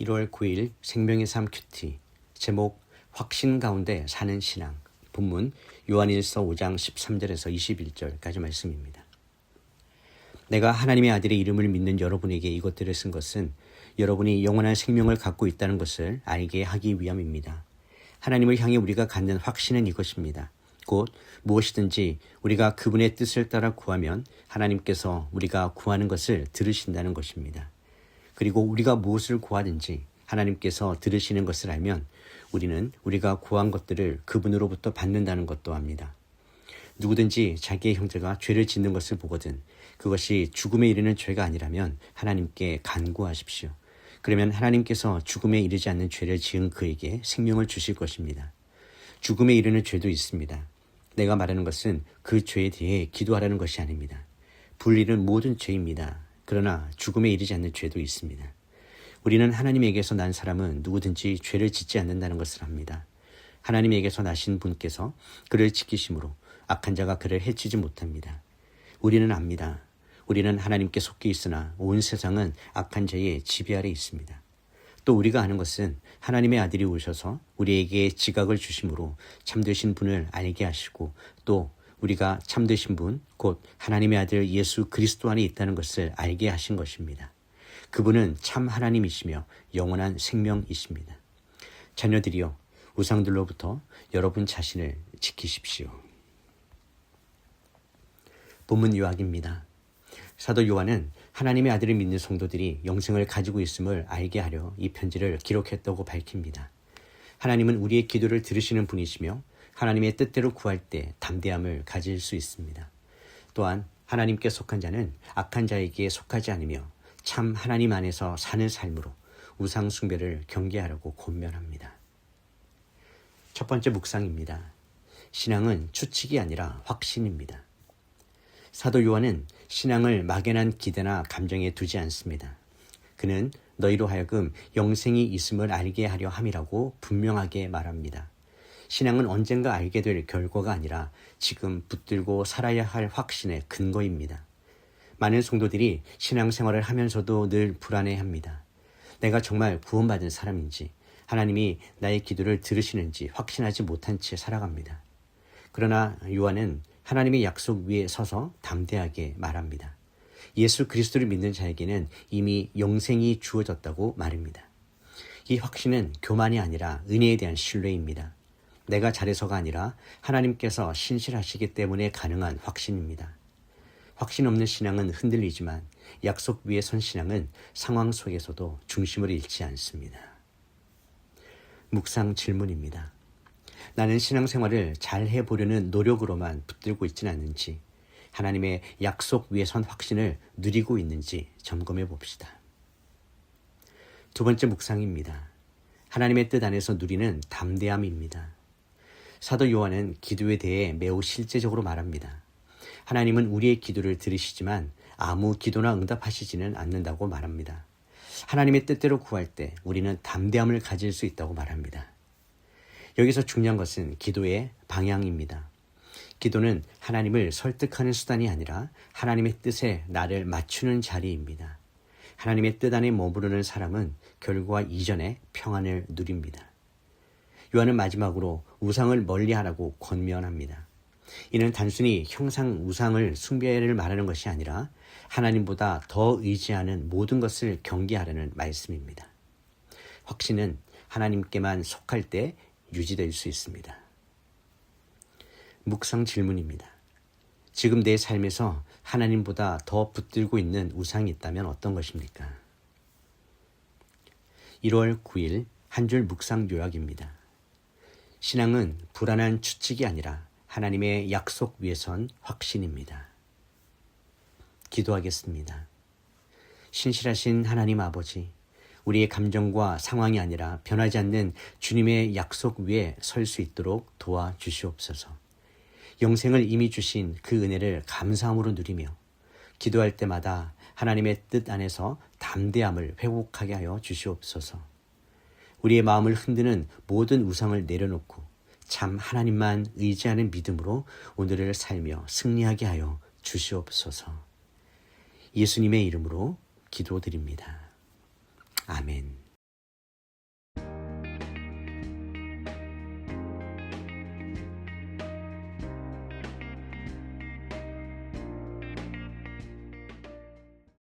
1월 9일 생명의 삶 큐티 제목 확신 가운데 사는 신앙 본문 요한일서 5장 13절에서 21절까지 말씀입니다. 내가 하나님의 아들의 이름을 믿는 여러분에게 이것들을 쓴 것은 여러분이 영원한 생명을 갖고 있다는 것을 알게 하기 위함입니다. 하나님을 향해 우리가 갖는 확신은 이것입니다. 곧 무엇이든지 우리가 그분의 뜻을 따라 구하면 하나님께서 우리가 구하는 것을 들으신다는 것입니다. 그리고 우리가 무엇을 구하든지 하나님께서 들으시는 것을 알면 우리는 우리가 구한 것들을 그분으로부터 받는다는 것도 압니다. 누구든지 자기의 형제가 죄를 짓는 것을 보거든 그것이 죽음에 이르는 죄가 아니라면 하나님께 간구하십시오. 그러면 하나님께서 죽음에 이르지 않는 죄를 지은 그에게 생명을 주실 것입니다. 죽음에 이르는 죄도 있습니다. 내가 말하는 것은 그 죄에 대해 기도하라는 것이 아닙니다. 불리는 모든 죄입니다. 그러나 죽음에 이르지 않는 죄도 있습니다. 우리는 하나님에게서 난 사람은 누구든지 죄를 짓지 않는다는 것을 압니다. 하나님에게서 나신 분께서 그를 지키심으로 악한 자가 그를 해치지 못합니다. 우리는 압니다. 우리는 하나님께 속해 있으나 온 세상은 악한 자의 지배 아래 있습니다. 또 우리가 아는 것은 하나님의 아들이 오셔서 우리에게 지각을 주심으로 참되신 분을 알게 하시고 또 우리가 참되신 분, 곧 하나님의 아들 예수 그리스도 안에 있다는 것을 알게 하신 것입니다. 그분은 참 하나님이시며 영원한 생명이십니다. 자녀들이여 우상들로부터 여러분 자신을 지키십시오. 본문 요약입니다. 사도 요한은 하나님의 아들을 믿는 성도들이 영생을 가지고 있음을 알게 하려 이 편지를 기록했다고 밝힙니다. 하나님은 우리의 기도를 들으시는 분이시며 하나님의 뜻대로 구할 때 담대함을 가질 수 있습니다. 또한 하나님께 속한 자는 악한 자에게 속하지 않으며 참 하나님 안에서 사는 삶으로 우상 숭배를 경계하라고 권면합니다. 첫 번째 묵상입니다. 신앙은 추측이 아니라 확신입니다. 사도 요한은 신앙을 막연한 기대나 감정에 두지 않습니다. 그는 너희로 하여금 영생이 있음을 알게 하려 함이라고 분명하게 말합니다. 신앙은 언젠가 알게 될 결과가 아니라 지금 붙들고 살아야 할 확신의 근거입니다. 많은 성도들이 신앙생활을 하면서도 늘 불안해합니다. 내가 정말 구원받은 사람인지 하나님이 나의 기도를 들으시는지 확신하지 못한 채 살아갑니다. 그러나 요한은 하나님의 약속 위에 서서 담대하게 말합니다. 예수 그리스도를 믿는 자에게는 이미 영생이 주어졌다고 말입니다. 이 확신은 교만이 아니라 은혜에 대한 신뢰입니다. 내가 잘해서가 아니라 하나님께서 신실하시기 때문에 가능한 확신입니다. 확신 없는 신앙은 흔들리지만 약속 위에 선 신앙은 상황 속에서도 중심을 잃지 않습니다. 묵상 질문입니다. 나는 신앙생활을 잘 해보려는 노력으로만 붙들고 있지는 않는지 하나님의 약속 위에 선 확신을 누리고 있는지 점검해 봅시다. 두 번째 묵상입니다. 하나님의 뜻 안에서 누리는 담대함입니다. 사도 요한은 기도에 대해 매우 실제적으로 말합니다. 하나님은 우리의 기도를 들으시지만 아무 기도나 응답하시지는 않는다고 말합니다. 하나님의 뜻대로 구할 때 우리는 담대함을 가질 수 있다고 말합니다. 여기서 중요한 것은 기도의 방향입니다. 기도는 하나님을 설득하는 수단이 아니라 하나님의 뜻에 나를 맞추는 자리입니다. 하나님의 뜻 안에 머무르는 사람은 결과 이전에 평안을 누립니다. 요한은 마지막으로 우상을 멀리하라고 권면합니다. 이는 단순히 형상 우상을 숭배를 말하는 것이 아니라 하나님보다 더 의지하는 모든 것을 경계하라는 말씀입니다. 확신은 하나님께만 속할 때 유지될 수 있습니다. 묵상 질문입니다. 지금 내 삶에서 하나님보다 더 붙들고 있는 우상이 있다면 어떤 것입니까? 1월 9일 한 줄 묵상 요약입니다. 신앙은 불안한 추측이 아니라 하나님의 약속 위에 선 확신입니다. 기도하겠습니다. 신실하신 하나님 아버지, 우리의 감정과 상황이 아니라 변하지 않는 주님의 약속 위에 설 수 있도록 도와주시옵소서. 영생을 이미 주신 그 은혜를 감사함으로 누리며 기도할 때마다 하나님의 뜻 안에서 담대함을 회복하게 하여 주시옵소서. 우리의 마음을 흔드는 모든 우상을 내려놓고 참 하나님만 의지하는 믿음으로 오늘을 살며 승리하게 하여 주시옵소서. 예수님의 이름으로 기도드립니다. 아멘.